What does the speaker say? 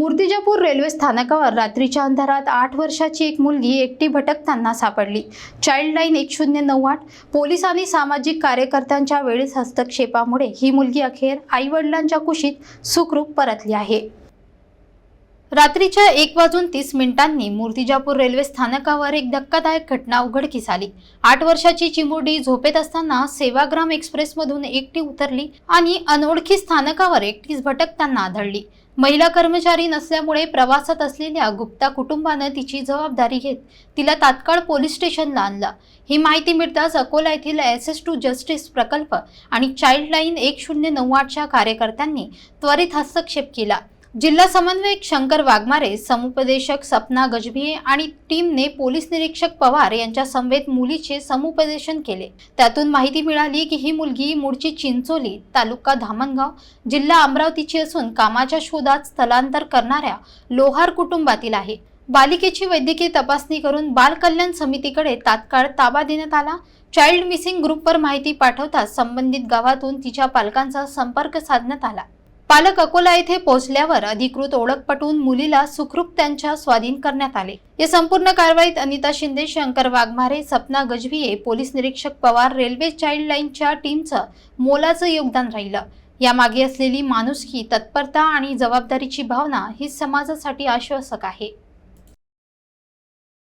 Murtijapur railway स्थानकावर रात्रीच्या अंधारात आठ वर्षाची एक मुलगी एकटी भटकताना सापडली. चाइल्ड लाईन एक शून्य नऊ आठ पोलीस आणि सामाजिक कार्यकर्त्यांच्या वेळेस हस्तक्षेपामुळे ही मुलगी अखेर आईवडिलांच्या कुशीत सुखरूप परतली आहे. रात्रीच्या एक वाजून तीस मिनिटांनी मूर्तिजापूर रेल्वे स्थानकावर एक धक्कादायक घटना उघडकीस आली. आठ वर्षाची चिमुरडी झोपेत असताना सेवाग्राम एक्सप्रेसमधून एकटी उतरली आणि अनोळखी स्थानकावर एकटीच भटकताना आढळली. महिला कर्मचारी नसल्यामुळे प्रवासात असलेल्या गुप्ता कुटुंबानं तिची जबाबदारी घेत तिला तात्काळ पोलीस स्टेशनला आणलं. ही माहिती मिळताच अकोला येथील एस एस टू जस्टिस प्रकल्प आणि चाइल्ड लाईन एक शून्य नऊ आठच्या कार्यकर्त्यांनी त्वरित हस्तक्षेप केला. जिल्हा समन्वयक शंकर वाघमारे समुपदेशक सपना गजभिये आणि टीमने पोलीस निरीक्षक पवार यांच्या समवेत मुलीचे समुपदेशन केले. त्यातून माहिती मिळाली की ही मुलगी मूळची चिंचोली तालुका धामणगाव जिल्हा अमरावतीची असून कामाच्या शोधात स्थलांतर करणाऱ्या लोहार कुटुंबातील आहे. बालिकेची वैद्यकीय तपासणी करून बाल कल्याण समितीकडे तात्काळ ताबा देण्यात आला. चाइल्ड मिसिंग ग्रुपवर माहिती पाठवताच संबंधित गावातून तिच्या पालकांचा संपर्क साधण्यात आला. पालक अकोला येथे पोहोचल्यावर अधिकृत ओळख पटवून मुलीला सुखरूप त्यांच्या स्वाधीन करण्यात आले. या संपूर्ण कारवाईत अनिता शिंदे शंकर वाघमारे सपना गजभिये पोलीस निरीक्षक पवार रेल्वे चाइल्ड लाईनच्या टीमचं मोलाचं योगदान राहिलं. यामागे असलेली माणुसकी तत्परता आणि जबाबदारीची भावना ही समाजासाठी आश्वासक आहे.